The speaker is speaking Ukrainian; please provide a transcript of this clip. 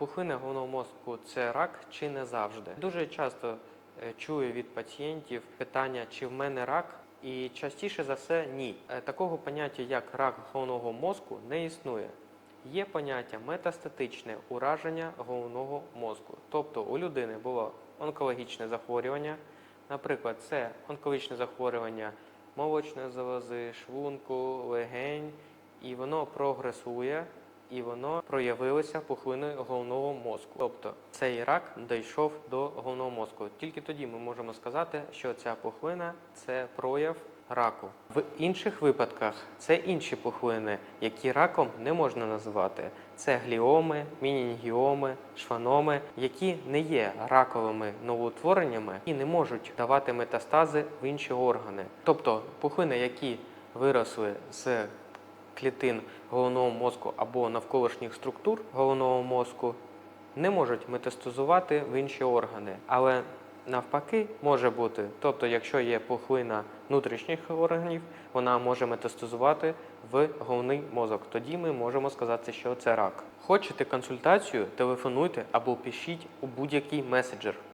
Пухлина головного мозку це рак чи не завжди? Дуже часто е, чую від пацієнтів питання, чи в мене рак, і частіше за все ні. Е, Такого поняття, як рак головного мозку, не існує. Є поняття метастатичне ураження головного мозку. Тобто у людини було онкологічне захворювання, наприклад, це онкологічне захворювання молочної залози, шлунку, легень, і воно прогресує, і воно проявилося пухлиною головного мозку. Тобто цей рак дійшов до головного мозку. Тільки тоді ми можемо сказати, що ця пухлина це прояв раку. В інших випадках це інші пухлини, які раком не можна називати. Це гліоми, мінінгіоми, шваноми, які не є раковими новоутвореннями і не можуть давати метастази в інші органи. Тобто пухлини, які виросли з клітин головного мозку або навколишніх структур головного мозку, не можуть метастазувати в інші органи. Але навпаки може бути. Тобто, якщо є пухлина внутрішніх органів, вона може метастазувати в головний мозок. Тоді ми можемо сказати, що це рак. Хочете консультацію, телефонуйте або пишіть у будь-який меседжер.